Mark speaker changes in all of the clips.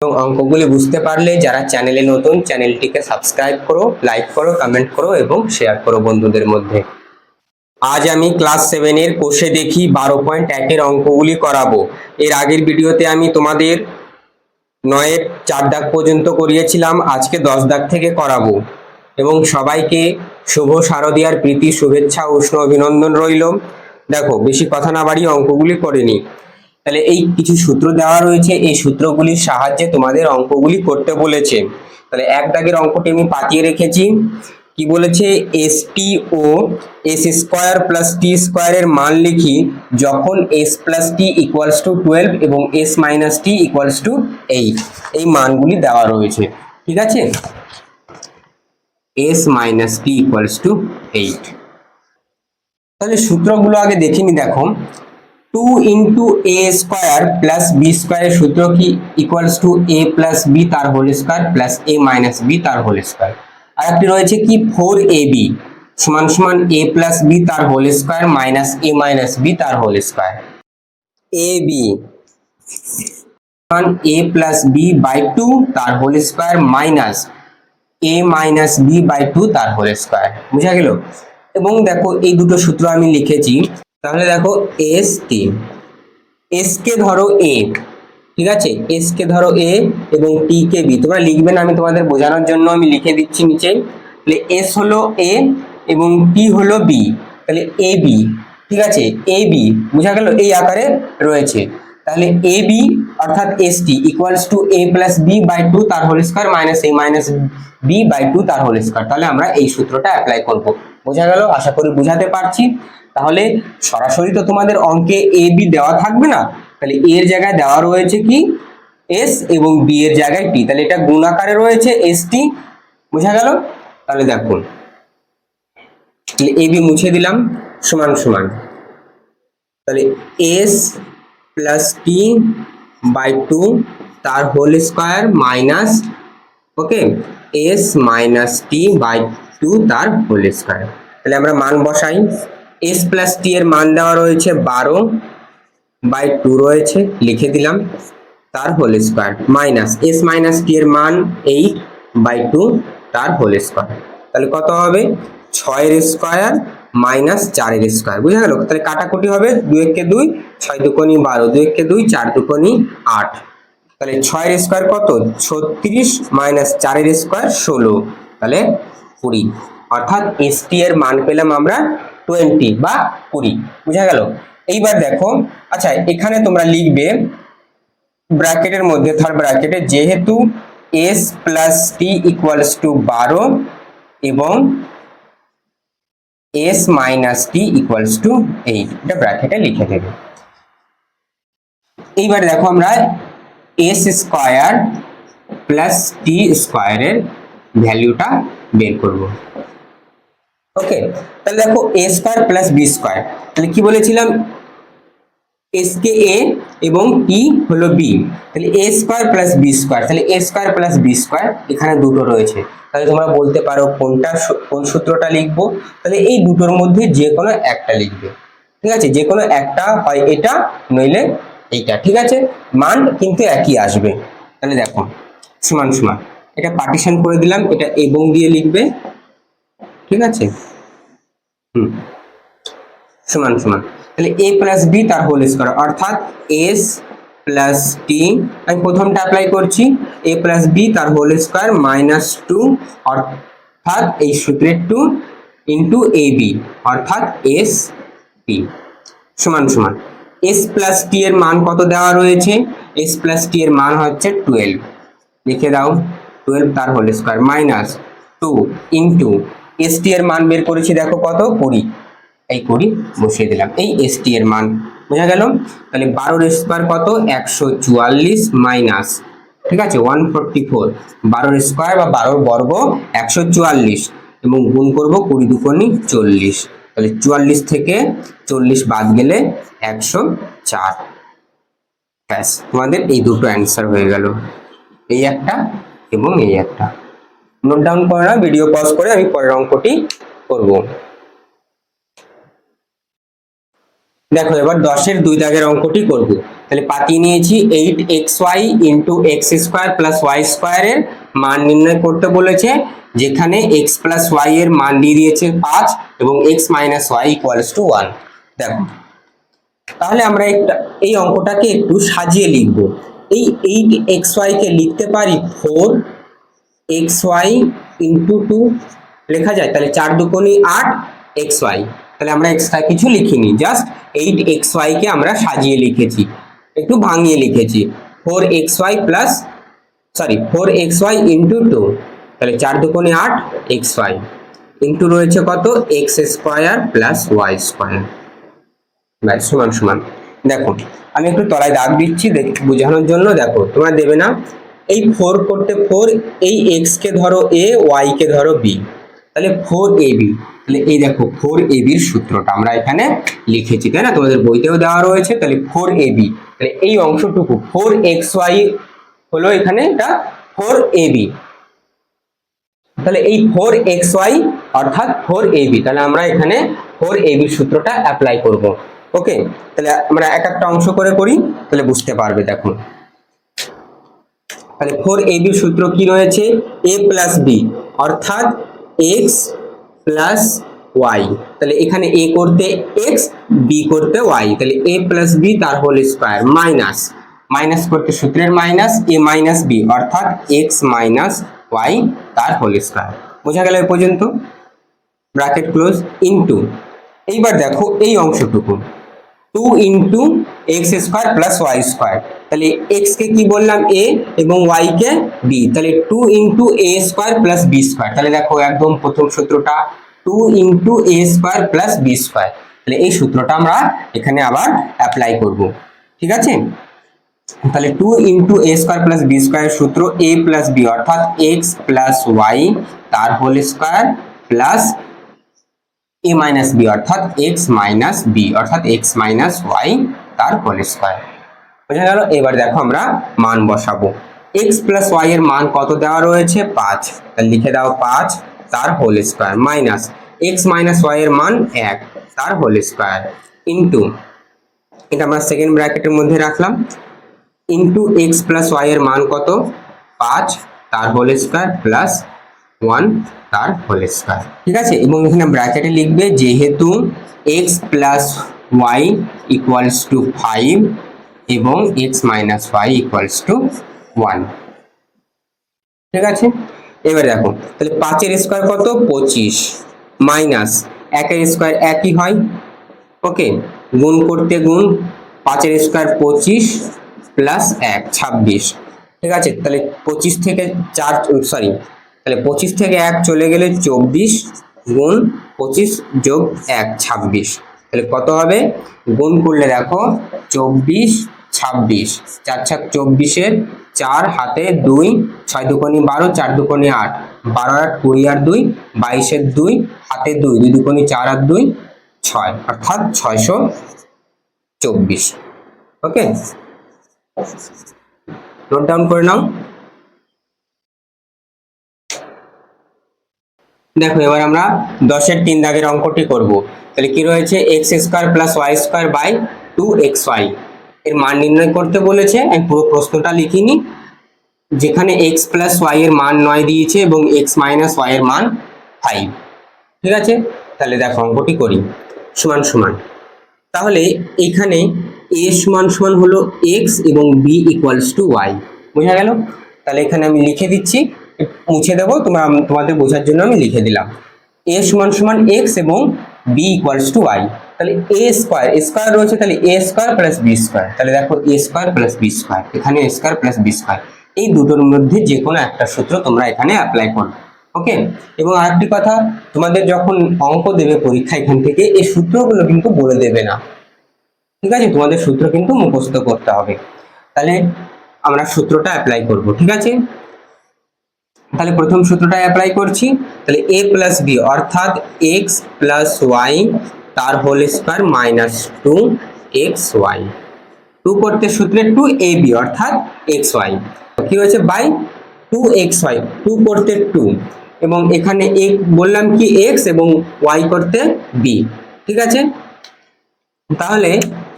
Speaker 1: এবং অঙ্কগুলি বুঝতে পারলে যারা চ্যানেলে নতুন, চ্যানেলটিকে সাবস্ক্রাইব করো, লাইক করো, কমেন্ট করো এবং শেয়ার করো বন্ধুদের মধ্যে। আজ আমি ক্লাস সেভেনের কোষে দেখি বারো পয়েন্ট একের অঙ্কগুলি করাবো। এর আগের ভিডিওতে আমি তোমাদের নয়ের চার দাগ পর্যন্ত করিয়েছিলাম, আজকে দশ দাগ থেকে করাবো। এবং সবাইকে শুভ শারদীয়ার প্রীতি, শুভেচ্ছা, উষ্ণ অভিনন্দন রইল। দেখো, বেশি কথা না বাড়িয়ে অঙ্কগুলি করে নি তাহলে এই কিছু সূত্র দেওয়া রয়েছে। এই সূত্রগুলির সাহায্যে তোমাদের অঙ্কগুলি করতে বলেছে। তাহলে এক দাগের অঙ্কটি আমি পাঠিয়ে রেখেছি। কি বলেছে? এস টি ও এস স্কোয়ার প্লাস টি স্কোয়ারের মান লিখি যখন S plus T equals to twelve এবং S minus T equals to eight এই মানগুলি দেওয়া রয়েছে। ঠিক আছে? S minus T equals to eight তাহলে সূত্রগুলো আগে দেখিনি দেখো। Two into A square plus B স্কোয়ারের সূত্র কি equals to A plus B তার whole square plus A minus B তার হোল স্কোয়ার আর একটি রয়েছে কি ফোর এ বি সমান সমান এ প্লাস বি তার whole square minus A minus B তার হোল স্কোয়ার এ বি সমান A plus B by two তার whole square minus A minus B by two তার হোল স্কোয়ার বুঝা গেল? এবং দেখো এই দুটো সূত্র আমি লিখেছি। তাহলে দেখো এস কে এস কে ধরো এ ঠিক আছে? এস কে ধরো এ এবং টি কে বি তোমরা লিখবে না, আমি তোমাদের বোঝানোর জন্য আমি লিখে দিচ্ছি নিচে। তাহলে এস হলো এ এবং টি হলো বি তাহলে এ বি ঠিক আছে? এ বি বোঝা গেল এই আকারে রয়েছে। তাহলে এ বি অর্থাৎ S T equals to A plus B by two তার whole square minus A minus B by two তার হোল স্কোয়ার তাহলে আমরা এই সূত্রটা অ্যাপ্লাই করব। বোঝা গেল? আশা করি বুঝাতে পারছি। তাহলে সরাসরি তো তোমাদের অঙ্কে এ বি দেওয়া থাকবে না। তাহলে এর জায়গায় দেওয়া রয়েছে কি? এস এবং বি এর জায়গায় টি তাহলে এটা গুণাকারে রয়েছে এস টি বোঝা গেল? তাহলে দেখুন তাহলে এ বি মুছে দিলাম। সমান সমান। তাহলে S plus T by two তার whole square minus okay S minus T by two তার হোল স্কোয়ার তাহলে আমরা মান বসাই। এস প্লাস টি এর মান দেওয়া রয়েছে বারো বাই টু রয়েছে, লিখে দিলাম। তার whole square minus S minus T এর মান এইট বাই টু তার হোল স্কোয়ার তাহলে কত হবে? ছয়ের স্কোয়ার মাইনাস চারের স্কোয়ার বুঝা গেল? তাহলে কাটাকুটি হবে দুই একে দুই, ছয় দুকোনি বারো, দুই একে দুই, চার দুকোনি আট। তাহলে ছয়ের স্কোয়ার কত? ছত্রিশ মাইনাস চারের স্কোয়ার ষোলো। তাহলে কুড়ি। অর্থাৎ এস টি এর মান পেলাম আমরা টোয়েন্টি বা কুড়ি, বুঝা গেল? এইবার দেখো আচ্ছা এখানে তোমরা লিখবে ব্র্যাকেটের মধ্যে থার্ড ব্র্যাকেটে, যেহেতু S plus T equals to বারো এবং S minus T equals to eight এটা ব্র্যাকেটে লিখে দেবে। এইবার দেখো আমরা এস স্কোয়ার প্লাস টি স্কোয়ারের ভ্যালুটা বের করব। ওকে তাহলে দেখো A square plus B square তাহলে কি বলেছিলাম? এস কে এ এবং ই হলো বি তাহলে A square plus B square তাহলে A square plus B square এখানে দুটো রয়েছে। তাহলে তোমরা বলতে পারো কোনটা কোন সূত্রটা লিখব? তাহলে এই দুটোর মধ্যে যে কোনো একটা লিখবে। ঠিক আছে? যে কোনো একটা হয় এটা, নইলে এইটা। ঠিক আছে? মান কিন্তু একই আসবে। তাহলে দেখো, সমান সমান। এটা পার্টিশন করে দিলাম, এটা এবং দিয়ে লিখবে। ঠিক আছে? হুম। সমান সমান। তাহলে এ প্লাস বি তার হোল স্কোয়ার অর্থাৎ এস প্লাস টি আমি প্রথমটা অ্যাপ্লাই করছি। এ প্লাস বি তার হোল স্কোয়ার মাইনাস টু অর্থাৎ এই সূত্রের টু ইন্টু এ বি অর্থাৎ এস টি সমান সমান। এস প্লাস টি এর মান কত দেওয়া রয়েছে? এস প্লাস টি এর মান হচ্ছে টুয়েলভ লিখে দাও। টুয়েলভ তার whole square minus two into S T এর মান বের করেছি, দেখো কত? কুড়ি। এই কুড়ি বসিয়ে দিলাম। এই এস টি এর মান, বোঝা গেল? তাহলে বারোর স্কোয়ার কত? একশো চুয়াল্লিশ মাইনাস ঠিক আছে? ওয়ান ফোরটি ফোর বারোর স্কোয়ার বা বারোর বর্গ একশো চুয়াল্লিশ এবং গুণ করব কুড়ি দুকোনি চল্লিশ। তাহলে চুয়াল্লিশ থেকে চল্লিশ বাদ গেলে একশো চার। ব্যাস, তোমাদের এই দুটো অ্যান্সার হয়ে গেল। এই একটা এবং এই একটা। নোট ডাউন করে না ভিডিও পজ করে আমি পরের অঙ্কটি করব। দেখো, এবার দশের দুই দাগের অঙ্কটি করব। তাহলে পাতিয়ে নিয়েছি eight X Y into X square plus Y স্কোয়ারের মান নির্ণয় করতে বলেছে, যেখানে এক্স প্লাস ওয়াই এর মান দিয়ে দিয়েছে পাঁচ এবং X minus Y equals to one দেখো, তাহলে আমরা একটা, এই অঙ্কটাকে একটু সাজিয়ে লিখব। এই এইট এক্স ওয়াইকে লিখতে পারি four X Y into two লেখা যায়, তাহলে চার দুকোনি আট এক্স ওয়াই তাহলে আমরা এক্সট্রা কিছু লিখিনি জাস্ট এইট এক্স ওয়াইকে আমরা সাজিয়ে লিখেছি, একটু ভাঙিয়ে লিখেছি। Four X Y plus sorry four X Y into two তাহলে চার দুকোনি আট এক্স ওয়াই ইন্টু রয়েছে কত? X square plus Y square ব্যাস, সমান সমান। দেখো, আমি একটু তলায় দাগ দিচ্ছি, দেখ, বোঝানোর জন্য দেখো, তোমরা দেবে না? এই ফোর করতে ফোর এই এক্স কে ধরো এ ওয়াই কে ধরো বি তাহলে ফোর এ বি তাহলে এই দেখো ফোর এ বির সূত্রটা আমরা এখানে লিখেছি, তাই না? তোমাদের বইতেও দেওয়া রয়েছে, তাহলে ফোর এ বি তাহলে এই অংশটুকু ফোর এক্স ওয়াই হলো এখানে এটা ফোর এ বি তাহলে এই ফোর এক্স ওয়াই অর্থাৎ ফোর এ বি তাহলে আমরা এখানে ফোর এ বি সূত্রটা অ্যাপ্লাই করব। ওকে তাহলে আমরা এক একটা অংশ করে করি, তাহলে বুঝতে পারবে দেখুন। তাহলে ফোর এ বি সূত্র কি রয়েছে? এ প্লাস বি অর্থাৎ এক্স প্লাস ওয়াই তাহলে এখানে এ করতে এক্স বি করতে ওয়াই তাহলে এ প্লাস বি তার হোল স্কোয়ার মাইনাস মাইনাস করতে সূত্রের মাইনাস এ মাইনাস বি অর্থাৎ এক্স মাইনাস ওয়াই তার হোল স্কোয়ার বোঝা গেল এ পর্যন্ত? ব্র্যাকেট ক্লোজ ইনটু এইবার দেখো এই অংশটুকু। Two into X square plus Y square তাহলে এক্স কে কি বললাম? এ এবং ওয়াই কে বি তাহলে two into A square plus B square তাহলে দেখো একদম প্রথম সূত্রটা two into A square plus B square তাহলে এই সূত্রটা আমরা এখানে আবার অ্যাপ্লাই করব। ঠিক আছে? তাহলে two into A square plus B square সূত্র এ প্লাস বি অর্থাৎ এক্স প্লাস ওয়াই তার whole square plus A minus B অর্থাৎ এক্স মাইনাস বি অর্থাৎ এক্স মাইনাস ওয়াই তার হোল স্কোয়ার বোঝা গেল? এবার দেখো আমরা মান বসাবো। এক্স প্লাস ওয়াই এর মান কত দেওয়া রয়েছে? পাঁচ। তাহলে লিখে দাও পাঁচ, তার whole square minus X minus Y এর মান এক, তার হোল স্কোয়ার ইন্টু এটা আমরা সেকেন্ড ব্র্যাকেটের মধ্যে রাখলাম। ইন্টু এক্স প্লাস ওয়াই এর মান কত? পাঁচ, তার হোল স্কোয়ার প্লাস ওয়ান তার হোল স্কোয়ার ঠিক আছে? এবং এখানে ব্র্যাকেটে লিখবে যেহেতু X plus Y equals to five এবং X minus Y equals to one ঠিক আছে? এবার দেখো, তাহলে পাঁচের স্কোয়ার কত? পঁচিশ। মাইনাস একের স্কোয়ার একই হয়। ওকে গুণ করতে গুণ, পাঁচের স্কোয়ার পঁচিশ প্লাস এক, ছাব্বিশ। ঠিক আছে? তাহলে পঁচিশ থেকে চার সরি তাহলে পঁচিশ থেকে এক চলে গেলে চব্বিশ গুণ পঁচিশ যোগ এক, ছাব্বিশ। তাহলে কত হবে? গুণ করলে দেখো, চব্বিশ, ছাব্বিশ। চার ছাক চব্বিশের চার, হাতে দুই, ছয় দুকোনি বারো, চার দুকোনি আট। বারো আট কুড়ি আর দুই, বাইশের দুই, হাতে দুই দুই দুকোনি চার আর দুই, ছয়। অর্থাৎ ছয়শো চব্বিশ। ওকে? নোট ডাউন করে নাও। দেখো, এবার আমরা দশের তিন দাগের অঙ্কটি করব। তাহলে কি রয়েছে? X square plus Y square by two X Y এর মান নির্ণয় করতে বলেছে, আমি পুরো প্রশ্নটা লিখিনি। যেখানে এক্স প্লাস ওয়াই এর মান নয় দিয়েছে এবং এক্স মাইনাস ওয়াই এর মান ফাইভ ঠিক আছে? তাহলে দেখো, অঙ্কটি করি। সমান সমান। তাহলে এখানে এ সমান সমান হলো এক্স এবং বি ইকুয়ালস টু ওয়াই বোঝা গেল? তাহলে এখানে আমি লিখে দিচ্ছি, মুছে দেবো তোমরা তোমাদের বোঝার জন্য আমি লিখে দিলাম। এ সমান সমান এক্স এবং বি ইকুয়ালস টু ওয়াই তাহলে এ স্কোয়ার স্কোয়ার রয়েছে, তাহলে A square plus B square তাহলে দেখো A square plus B square এখানে A square plus B square এই দুটোর মধ্যে যে কোনো একটা সূত্র তোমরা এখানে অ্যাপ্লাই করো ওকে এবং আরেকটি কথা, তোমাদের যখন অঙ্ক দেবে পরীক্ষা এখান থেকে, এই সূত্রগুলো কিন্তু বলে দেবে না। ঠিক আছে? তোমাদের সূত্র কিন্তু মুখস্থ করতে হবে। তাহলে আমরা সূত্রটা অ্যাপ্লাই করব, ঠিক আছে? তাহলে প্রথম সূত্রটা অ্যাপ্লাই করছি, তাহলে এ প্লাস বি অর্থাৎ এক্স প্লাস ওয়াই তার whole square minus two X Y two করতে সূত্রে টু এ বি অর্থাৎ এক্স ওয়াই কি হয়েছে? By two X Y two করতে টু এবং এখানে এক বললাম কি এক্স এবং ওয়াই করতে বি ঠিক আছে? তাহলে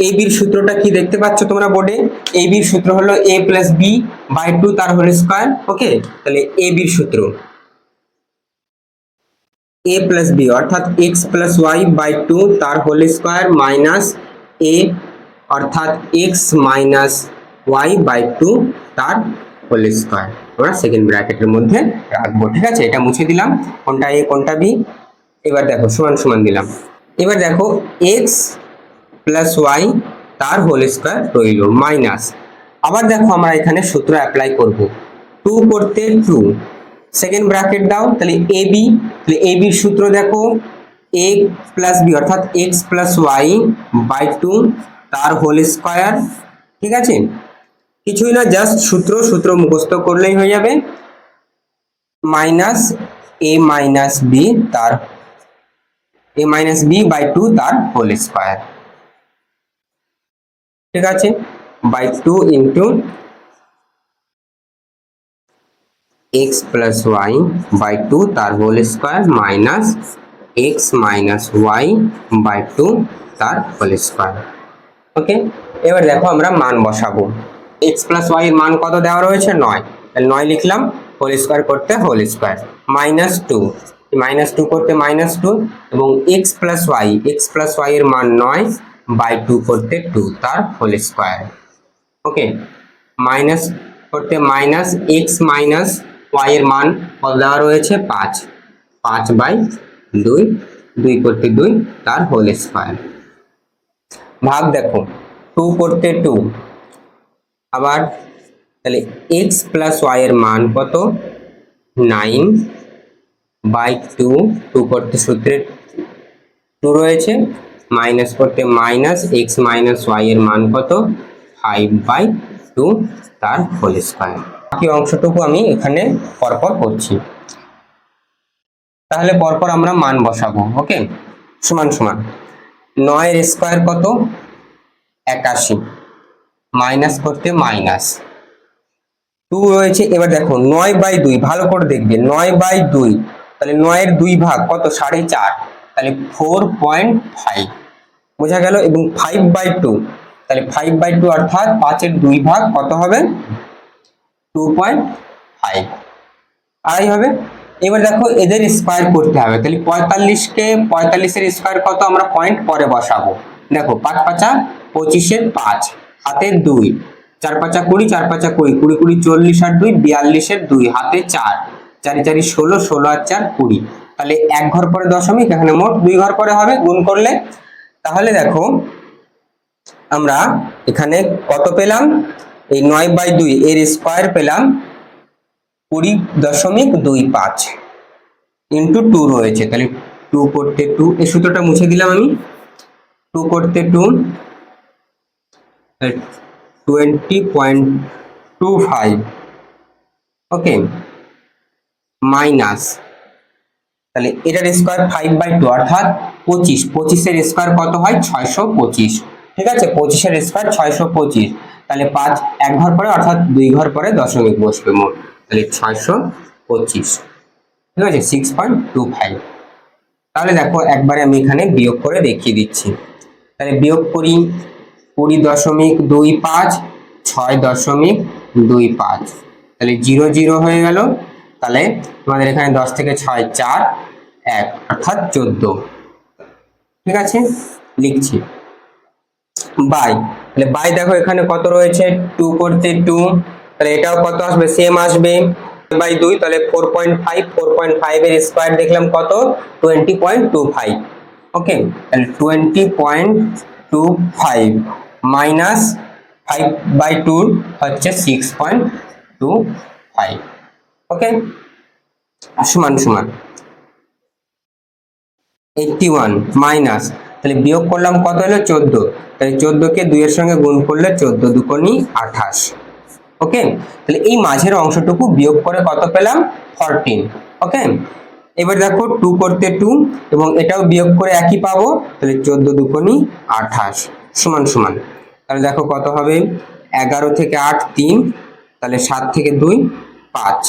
Speaker 1: এ বির সূত্রটা কি দেখতে পাচ্ছ তোমরা বোর্ডে? এ বির সূত্র হলো A plus B by two তার হোল স্কোয়ার ওকে তাহলে এ বির সূত্র। এ প্লাস বি অর্থাৎ X plus Y by two তার হোল স্কোয়ার মাইনাস এ অর্থাৎ X minus Y by two তার হোল স্কোয়ার আমরা সেকেন্ড ব্র্যাকেটের মধ্যে রাখব, ঠিক আছে? এটা মুছে দিলাম। কোনটা এ কোনটা বি এবার দেখো, সমান সমান দিলাম। এবার দেখো এক্স প্লাস ওয়াই তার হোল স্কোয়ার রইল মাইনাস আবার দেখো আমরা এখানে সূত্র অ্যাপ্লাই করব। টু করতে টু সেকেন্ড ব্র্যাকেট দাও, তাহলে এ বি তাহলে এ বির সূত্র দেখো এ প্লাস বি অর্থাৎ x plus y by two তার হোল স্কোয়ার ঠিক আছে? কিছুই না জাস্ট সূত্র সূত্র মুখস্থ করলেই হয়ে যাবে। মাইনাস এ মাইনাস বি তার a minus b by two তার হোল স্কোয়ার ঠিক আছে? By two into x plus y by two তার whole square minus x minus y by two তার হোল স্কোয়ার ওকে এবার দেখো আমরা মান বসাবো। এক্স প্লাস ওয়াই এর মান কত দেওয়া রয়েছে? নয়। তাহলে নয় লিখলাম হোল স্কোয়ার করতে whole square minus two minus two করতে মাইনাস টু এবং x plus y x plus y এর মান নয়। বাই টু করতে টু তার হোল স্কোয়ার ওকে মাইনাস করতে মাইনাস এক্স মাইনাস ওয়াই এর মান কত দেওয়া রয়েছে? পাঁচ। পাঁচ বাই দুই। দুই করতে দুই তার হোল স্কোয়ার ভাগ দেখো টু করতে টু আবার তাহলে এক্স প্লাস ওয়াই এর মান কত? নাইন বাই টু টু করতে সূত্রে টু রয়েছে। মাইনাস করতে মাইনাস এক্স মাইনাস ওয়াই এর মান কত? ফাইভ বাই টু তার হোল স্কোয়ার। বাকি অংশটুকু আমি এখানে পরপর করছি। তাহলে পরপর আমরা মান বসাবো, ওকে? সমান সমান। নয়ের স্কোয়ার কত? একাশি। মাইনাস করতে মাইনাস। টু রয়েছে, এবার দেখো, নয় বাই দুই, ভালো করে দেখবে, নয় বাই দুই, তাহলে নয়ের দুই ভাগ কত? সাড়ে চার। তাহলে ফোর পয়েন্ট ফাইভ বোঝা গেল? এবং ফাইভ বাই টু তাহলে ফাইভ বাই টু অর্থাৎ পাঁচের দুই ভাগ কত হবে? টু পয়েন্ট ফাইভ আড়াই হবে? এবার দেখো, এদের স্কোয়ার করতে হবে। তাহলে পঁয়তাল্লিশকে পঁয়তাল্লিশের স্কোয়ার কত? আমরা পয়েন্ট পরে বসাবো। দেখো, পাঁচ পাঁচা পঁচিশের পাঁচ হাতে দুই। চার পাঁচা কুড়ি, চার পাঁচা কুড়ি। কুড়ি কুড়ি চল্লিশ আর দুই, বিয়াল্লিশের দুই, হাতে চার। চারি চারি ষোলো ষোলো আর চার কুড়ি। তাহলে এক ঘর পরে দশমিক, এখানে মোট দুই ঘর পরে হবে, গুণ করলে, তাহলে দেখো, আমরা এখানে কত পেলাম? এই নয় বাই দুই, এর স্কোয়ার পেলাম কুড়ি দশমিক দুই পাঁচ ইন্টু টু রয়েছে। তাহলে টু করতে টু এই সূত্রটা মুছে দিলাম আমি। টু করতে two twenty point two five okay minus তাহলে এটার স্কোয়ার ফাইভ বাই টু অর্থাৎ পঁচিশ। পঁচিশের স্কোয়ার কত হয়? ছয়শো পঁচিশ। ঠিক আছে? পঁচিশের স্কোয়ার ছয়শো পঁচিশ। তাহলে পাঁচ এক ঘর পরে অর্থাৎ দুই ঘর পরে দশমিক বসবে মোট। তাহলে ছয়শো পঁচিশ। ঠিক আছে? সিক্স পয়েন্ট টু ফাইভ তাহলে দেখো, একবারে আমি এখানে বিয়োগ করে দেখিয়ে দিচ্ছি। তাহলে বিয়োগ করি কুড়ি দশমিক দুই পাঁচ, ছয় দশমিক দুই পাঁচ। তাহলে জিরো জিরো হয়ে গেল। তাহলে তোমাদের এখানে দশ থেকে ছয়, চার, এক, অর্থাৎ চোদ্দ। ঠিক আছে? লিখছি। বাই। তাহলে বাই দেখো এখানে কত রয়েছে? টু করতে টু। তাহলে এটাও কত আসবে? সেম আসবে। বাই দুই, তাহলে four point five, four point five এর স্কোয়ার দেখলাম কত? Twenty point two five. Okay? তাহলে twenty point two five minus five by two হচ্ছে six point two five. Okay সমান সমান। এইটটি ওয়ান মাইনাস তাহলে বিয়োগ করলাম কত হলো? চোদ্দ। তাহলে চোদ্দকে দুইয়ের সঙ্গে গুণ করলে চোদ্দ দুকোনি আঠাশ। ওকে তাহলে এই মাঝের অংশটুকু বিয়োগ করে কত পেলাম? ফরটিন ওকে এবার দেখো টু করতে টু এবং এটাও বিয়োগ করে একই পাবো, তাহলে চোদ্দ দুকোনি আঠাশ। সমান সমান। তাহলে দেখো কত হবে? এগারো থেকে আট, তিন। তাহলে সাত থেকে দুই, পাঁচ।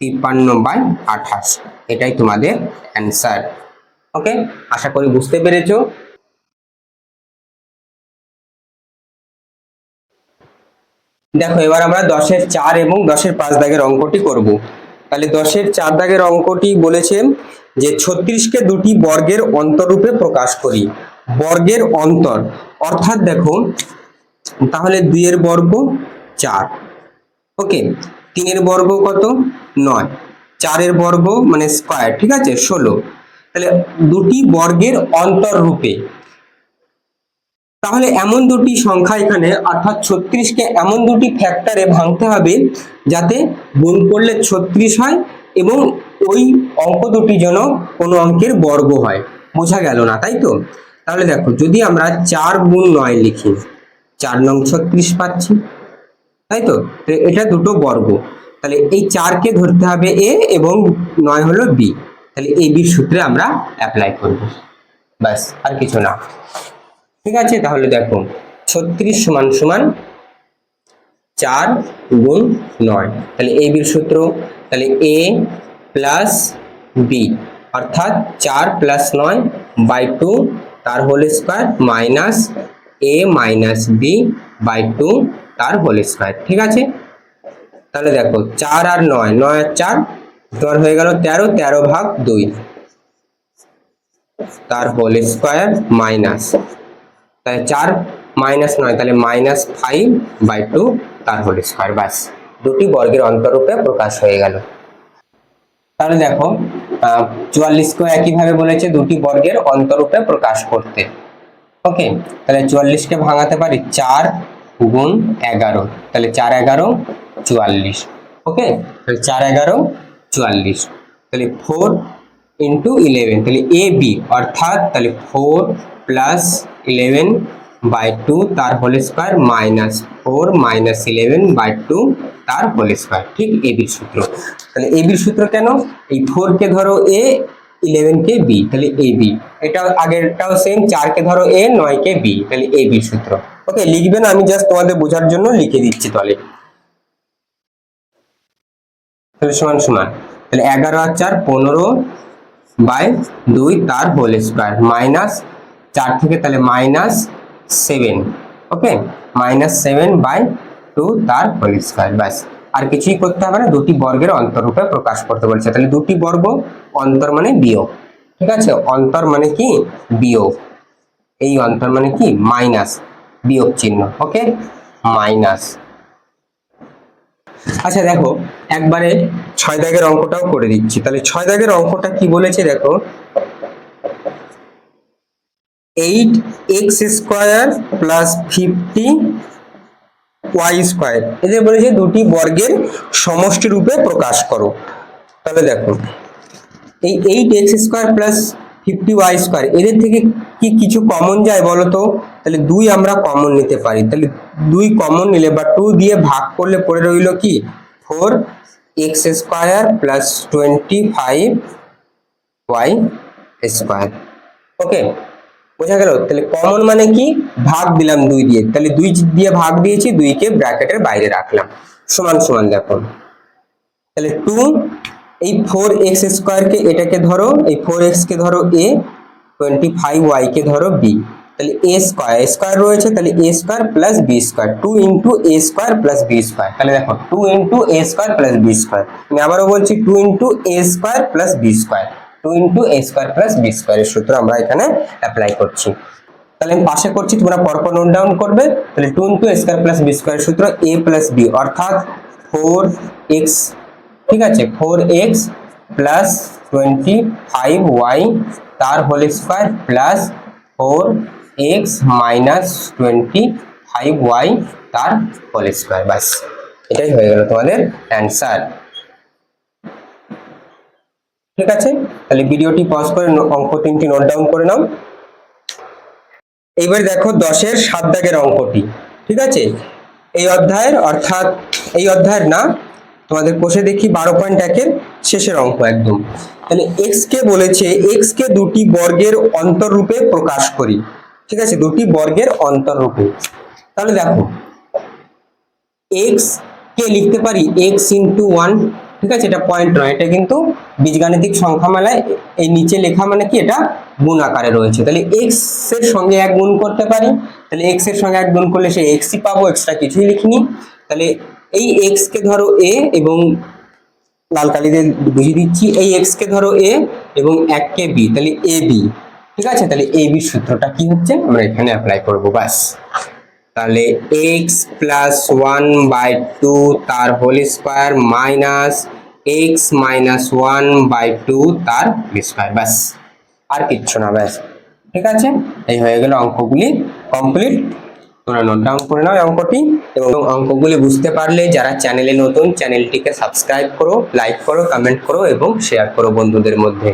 Speaker 1: তিপ্পান্ন বাই আঠাশ। এটাই তোমাদের অ্যান্সার ওকে আশা করি বুঝতে পেরেছ। দেখো, এবার আমরা দশের চার এবং দশের পাঁচ দাগের অঙ্কটি করব। তাহলে দশের চার দাগের অঙ্কটি বলেছেন যে ছত্রিশকে দুটি বর্গের অন্তরূপে প্রকাশ করি। বর্গের অন্তর। অর্থাৎ দেখো, তাহলে দুইয়ের বর্গ চার। ওকে তিনের বর্গ কত? নয়। চারের বর্গ মানে স্কোয়ার ঠিক আছে? ষোলো। তাহলে দুটি বর্গের অন্তর রূপে। তাহলে এমন দুটি সংখ্যা এখানে, অর্থাৎ ছত্রিশকে এমন দুটি ফ্যাক্টরে ভাঙতে হবে যাতে গুণ করলে ছত্রিশ হয় এবং ওই অঙ্ক দুটি যেন কোনো অঙ্কের বর্গ হয়। বোঝা গেল না, তাই তো? তাহলে দেখো, যদি আমরা চার গুণ নয় লিখি, চার নং ছত্রিশ পাচ্ছি। তাই তো এটা দুটো বর্গ। তাহলে এই চারকে ধরতে হবে এ এবং নয় হলো বি। তাহলে এই বির সূত্রে আমরা অ্যাপ্লাই করব। ব্যাস, আর কিছু না। ঠিক আছে, তাহলে দেখো, ছত্রিশ সমান সমান চার গুণ নয়। তাহলে এ বির সূত্র, তাহলে এ প্লাস বি, অর্থাৎ চার প্লাস নয় বাই টু, তার whole square minus a minus b by two তার হোল স্কোয়ার ঠিক আছে? তাহলে দেখো, চার আর নয় নয় আর চার, তোমার হয়ে গেল তেরো তেরো ভাগ দুই। তার হোল স্কোয়ার মাইনাস। তাহলে চার মাইনাস নয়, তাহলে মাইনাস ফাইভ বাই টু, তার হোল স্কোয়ার বাস দুটি বর্গের অন্তরূপে প্রকাশ হয়ে গেল। তাহলে দেখো চুয়াল্লিশকেও একইভাবে বলেছে, দুটি বর্গের অন্তরূপে প্রকাশ করতে। ওকে, তাহলে চুয়াল্লিশকে ভাঙাতে পারি চার গুণ এগারো। তাহলে চার এগারো, চুয়াল্লিশ। ওকে? তাহলে চার এগারো, চুয়াল্লিশ। তাহলে ফোর ইন্টু ইলেভেন তাহলে এ বি অর্থাৎ তাহলে four plus eleven by two তার whole square minus four minus eleven by two তার হোল স্কোয়ার ঠিক বির সূত্র। তাহলে এ বির সূত্র কেন? এই ফোর কে ধরো এ ইলেভেন কে বি তাহলে এ বি এটা আগেরটাও সেম চার কে ধরো এ নয় কে বি তাহলে এ বির সূত্র। ওকে লিখবেন আমি জাস্ট তোমাদের বোঝার জন্য লিখে দিচ্ছি তাহলে। সমান সমান, তাহলে এগারো চার পনেরো বাই দুই তার হোল স্কোয়ার মাইনাস চার থেকে তাহলে minus seven okay minus seven by two তার হোল স্কোয়ার ব্যাস। আর কিছুই করতে হবে না, দুটি বর্গের অন্তরূপে প্রকাশ করতে বলছে। তাহলে দুটি বর্গ, অন্তর মানে বিয়োগ, ঠিক আছে? অন্তর মানে কি? বিয়োগ। এই অন্তর মানে কি? মাইনাস বিয়োগ চিহ্ন ওকে মাইনাস আচ্ছা দেখো, একবারে ছয় দাগের অঙ্কটাও করে দিচ্ছি। তাহলে ছয় দাগের অঙ্কটা কি বলেছে দেখো? Eight x square plus fifty y square এদের বলেছে, দুটি বর্গের সমষ্টি রূপে প্রকাশ করো। তাহলে দেখো, এই eight x square plus fifty y square এদের থেকে কি কিছু কমন যায় বলো তো তাহলে দুই আমরা কমন নিতে পারি। তাহলে দুই কমন নিলে বা টু দিয়ে ভাগ করলে পড়ে রইল কি? Four x square plus twenty five y square okay বোঝা গেল? তাহলে কমন মানে কি? ভাগ দিলাম দুই দিয়ে। তাহলে দুই দিয়ে ভাগ দিয়েছি, দুইকে ব্র্যাকেটের বাইরে রাখলাম। সমান সমান দেখো তাহলে টু এই ফোর এক্স স্কোয়ারকে এটাকে ধরো, এই ফোর এক্স কে ধরো এ টোয়েন্টি ফাইভ ওয়াই কে ধরো বি তাহলে এ স্কোয়ার স্কোয়ার রয়েছে, তাহলে a square plus b square two into a square plus b square তাহলে দেখো two into a square plus b square আমি আবারও বলছি two into a square plus b square two into a square plus b স্কোয়ারের সূত্র আমরা এখানে apply করছি। তাহলে আমি পাশে করছি, তোমরা পরপর নোট ডাউন করবে, তাহলে two into a square plus b square সূত্র এ প্লাস বি অর্থাৎ ফোর এক্স ঠিক আছে? Four x plus twenty five y তার whole square plus four x minus twenty five y তার হোল স্কোয়ার ব্যাস, এটাই হয়ে গেল তোমাদের অ্যান্সার ঠিক আছে? তাহলে ভিডিওটি পজ করে অঙ্ক তিনটি নোট ডাউন করে নাও। এইবার দেখো দশের সাত দাগের অঙ্কটি। ঠিক আছে? এই অধ্যায়ের অর্থাৎ, এই অধ্যায়ের না তোমাদের কোষে দেখি বারো পয়েন্ট একের শেষের অঙ্ক একদম। তাহলে এক্স কে বলেছে এক্স কে দুটি বর্গের অন্তররূপে প্রকাশ করি। ঠিক আছে? দুটি বর্গের অন্তররূপে তাহলে দেখো এক্স কে লিখতে পারি? এক্স ইন্টু ওয়ান ঠিক আছে? এটা পয়েন্ট নয়, এটা কিন্তু বীজগাণিতিক সংখ্যামালায় এই নিচে লেখা মানে কি? এটা গুণ আকারে রয়েছে। তাহলে এক্সের সঙ্গে এক গুণ করতে পারি। তাহলে এক্সের সঙ্গে এক গুণ করলে সে এক্সই পাবো এক্সট্রা কিছুই লিখিনি। তাহলে এই এক্স কে ধরো এ এবং লাল কালিতে বুঝিয়ে দিচ্ছি, এই এক্স কে ধরো এ এবং এক কে বি তাহলে এ বি ঠিক আছে? তাহলে এ বির সূত্রটা কি হচ্ছে? আমরা এখানে অ্যাপ্লাই করব বাস তাহলে x plus one by two তার whole square minus x minus one by two তার স্কোয়ার ব্যাস। আর কিচ্ছু না, ব্যাস। ঠিক আছে? এই হয়ে গেল অঙ্কগুলি কমপ্লিট তোমরা নোট ডাউন করে নাও অঙ্কটি এবং অঙ্কগুলি বুঝতে পারলে যারা চ্যানেলে নতুন চ্যানেলটিকে সাবস্ক্রাইব করো লাইক করো কমেন্ট করো এবং শেয়ার করো বন্ধুদের মধ্যে।